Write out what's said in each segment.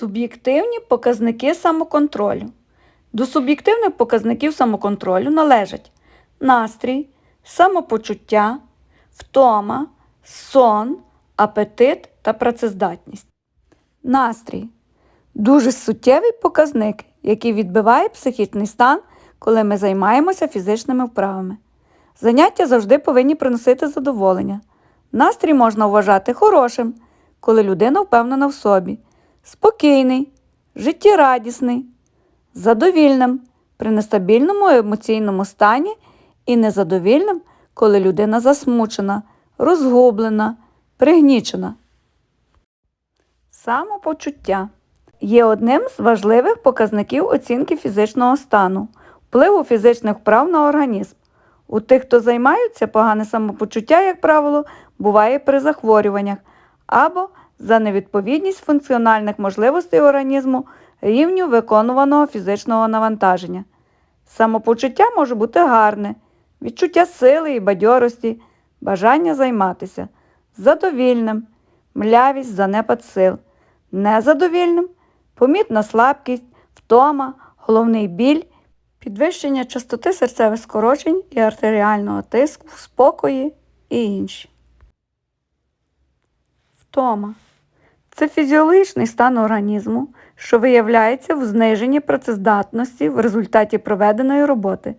Суб'єктивні показники самоконтролю. До суб'єктивних показників самоконтролю належать настрій, самопочуття, втома, сон, апетит та працездатність. Настрій дуже суттєвий показник, який відбиває психічний стан, коли ми займаємося фізичними вправами. Заняття завжди повинні приносити задоволення. Настрій можна вважати хорошим, коли людина впевнена в собі, спокійний, життєрадісний, задовільним при нестабільному емоційному стані і незадовільним, коли людина засмучена, розгублена, пригнічена. Самопочуття є одним з важливих показників оцінки фізичного стану, впливу фізичних вправ на організм. У тих, хто займається, погане самопочуття, як правило, буває при захворюваннях або за невідповідність функціональних можливостей організму рівню виконуваного фізичного навантаження. Самопочуття може бути гарне, відчуття сили і бадьорості, бажання займатися, задовільним, млявість, занепад сил, незадовільним, помітна слабкість, втома, головний біль, підвищення частоти серцевих скорочень і артеріального тиску, спокої і інші. Втома це фізіологічний стан організму, що виявляється в зниженні працездатності в результаті проведеної роботи,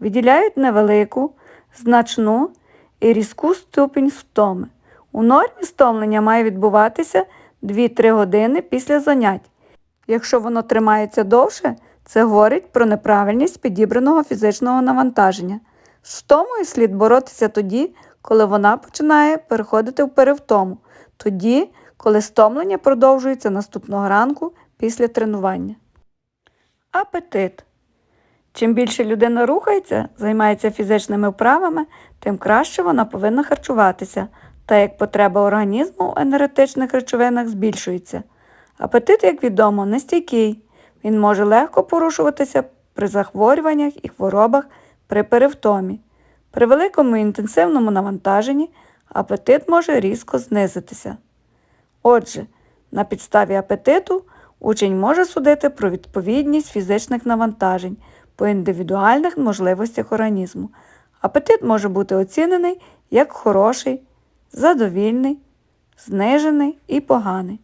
виділяють невелику, значну і різку ступінь втоми. У нормі стомлення має відбуватися 2-3 години після занять. Якщо воно тримається довше, це говорить про неправильність підібраного фізичного навантаження. З втомою слід боротися тоді, коли вона починає переходити в перевтому, тоді, коли стомлення продовжується наступного ранку після тренування. Апетит. Чим більше людина рухається, займається фізичними вправами, тим краще вона повинна харчуватися, та як потреба організму в енергетичних речовинах збільшується. Апетит, як відомо, нестійкий. Він може легко порушуватися при захворюваннях і хворобах при перевтомі. При великому інтенсивному навантаженні апетит може різко знизитися. Отже, на підставі апетиту учень може судити про відповідність фізичних навантажень по індивідуальних можливостях організму. Апетит може бути оцінений як хороший, задовільний, знижений і поганий.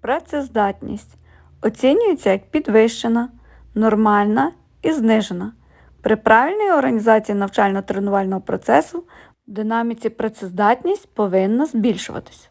Працездатність оцінюється як підвищена, нормальна і знижена. При правильній організації навчально-тренувального процесу в динаміці працездатність повинна збільшуватися.